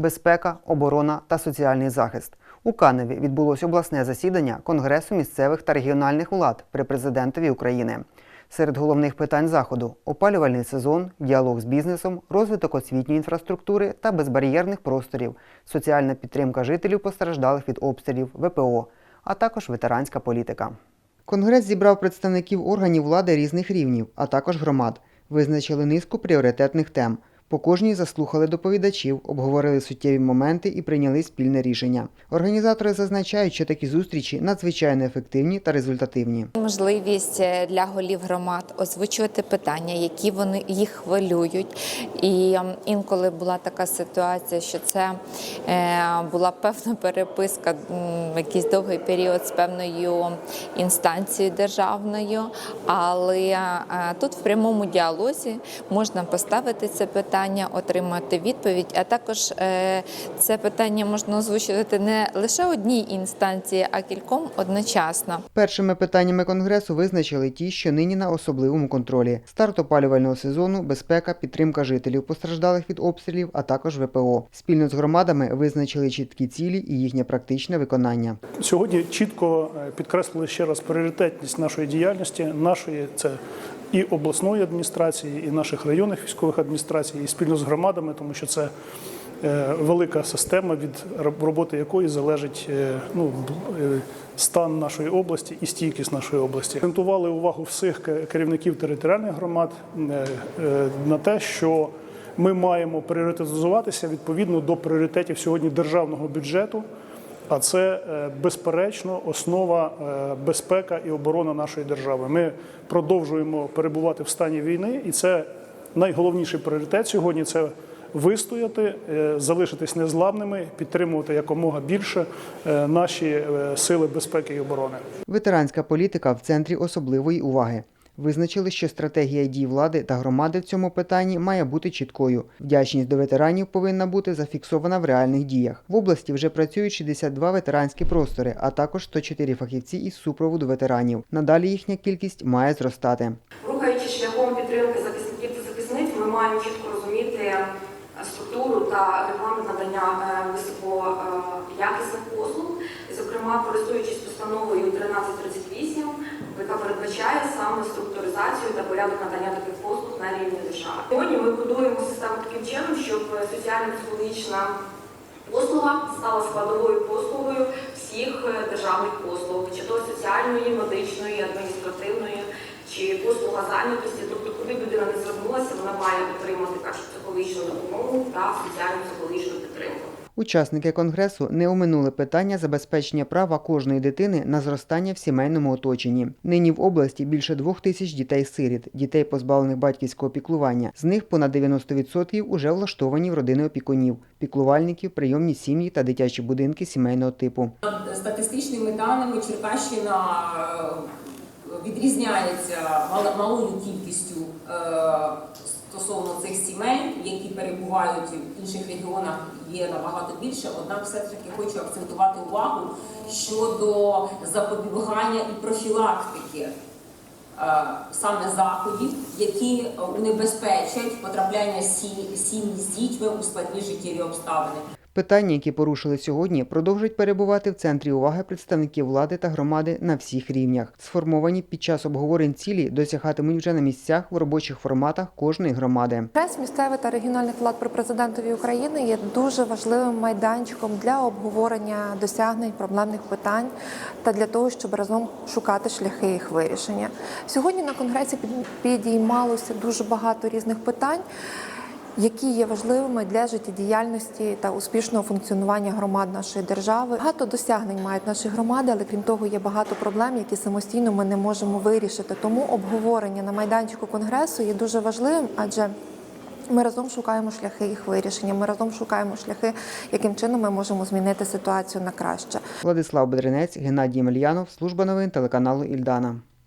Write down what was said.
безпека, оборона та соціальний захист. У Каневі відбулось обласне засідання Конгресу місцевих та регіональних влад при президентові України. Серед головних питань заходу опалювальний сезон, діалог з бізнесом, розвиток освітньої інфраструктури та безбар'єрних просторів, соціальна підтримка жителів постраждалих від обстрілів, ВПО, а також ветеранська політика. Конгрес зібрав представників органів влади різних рівнів, а також громад. Визначили низку пріоритетних тем. По кожній заслухали доповідачів, обговорили суттєві моменти і прийняли спільне рішення. Організатори зазначають, що такі зустрічі надзвичайно ефективні та результативні. Можливість е, для голів громад озвучувати питання, які вони їх хвилюють. І інколи була така ситуація, що це е, була певна переписка, якийсь довгий період з певною інстанцією державною. Але е, тут в прямому діалозі можна поставити це питання, отримати відповідь. А також е, це питання можна озвучувати не лише одній інстанції, а кільком одночасно. Першими питаннями конгресу визначили ті, що нині на особливому контролі: старт опалювального сезону, безпека, підтримка жителів постраждалих від обстрілів, а також ВПО. Спільно з громадами визначили чіткі цілі і їхнє практичне виконання. Сьогодні чітко е, підкреслили ще раз пріоритетність нашої діяльності, нашої це і обласної адміністрації, і наших районних військових адміністрацій, і спільно з громадами, тому що це е, велика система, від роботи якої залежить е, ну, е, стан нашої області і стійкість нашої області. Акцентували увагу всіх керівників територіальних громад на те, що ми маємо пріоритизуватися відповідно до пріоритетів сьогодні державного бюджету. А це е, безперечно основа е, безпека і оборона нашої держави. Ми продовжуємо перебувати в стані війни, і це найголовніший пріоритет сьогодні це вистояти, е, залишитись незламними, підтримувати якомога більше наші сили безпеки і оборони. Ветеранська політика в центрі особливої уваги. Визначили, що стратегія дій влади та громади в цьому питанні має бути чіткою. Вдячність до ветеранів повинна бути зафіксована в реальних діях. В області вже працюють 62 ветеранські простори, а також 104 фахівці із супроводу ветеранів. Надалі їхня кількість має зростати. Рухаючись шляхом підтримки захисників та захисниць, ми маємо чітко розуміти е, структуру та регламент надання е, високоякісних послуг, зокрема, користуючись постановою 1338, яка передбачає саме структуризацію та порядок надання таких послуг на рівні держави. Сьогодні ми будуємо систему таким чином, щоб соціально-психологічна послуга стала складовою послугою всіх е, державних послуг, чи то соціальної, медичної, адміністративної, чи послуга зайнятості. Тобто, куди людина не звернулася, вона має отримати першу психологічну допомогу та соціальну психологічну підтримку. Учасники конгресу не оминули питання забезпечення права кожної дитини на зростання в сімейному оточенні. Нині в області більше двох тисяч дітей-сиріт, дітей, позбавлених батьківського піклування. З них понад 90% уже влаштовані в родини опікунів, піклувальників, прийомні сім'ї та дитячі будинки сімейного типу. Статистичними даними Черкащина е, відрізняється мал- малою кількістю е, стосовно цих сімей, які перебувають в інших регіонах, є набагато більше. Однак, все ж таки хочу акцентувати увагу щодо запобігання і профілактики. е, Саме заходів, які унебезпечать потрапляння сім'ї з дітьми у складні життєві обставини. Питання, які порушили сьогодні, продовжують перебувати в центрі уваги представників влади та громади на всіх рівнях. Сформовані під час обговорень цілі досягатимуть вже на місцях в робочих форматах кожної громади. Прес місцевих та регіональних влад при президентові України є дуже важливим майданчиком для обговорення досягнень проблемних питань та для того, щоб разом шукати шляхи їх вирішення. Сьогодні на конгресі під- підіймалося дуже багато різних питань. Які є важливими для життєдіяльності та успішного функціонування громад нашої держави. Багато досягнень мають наші громади, але крім того, є багато проблем, які самостійно ми не можемо вирішити. Тому обговорення на майданчику конгресу є дуже важливим, адже ми разом шукаємо шляхи їх вирішення. Ми разом шукаємо шляхи, яким чином ми можемо змінити ситуацію на краще. Владислав Бедренець, Геннадій Мельянов, служба новин телеканалу Ільдана.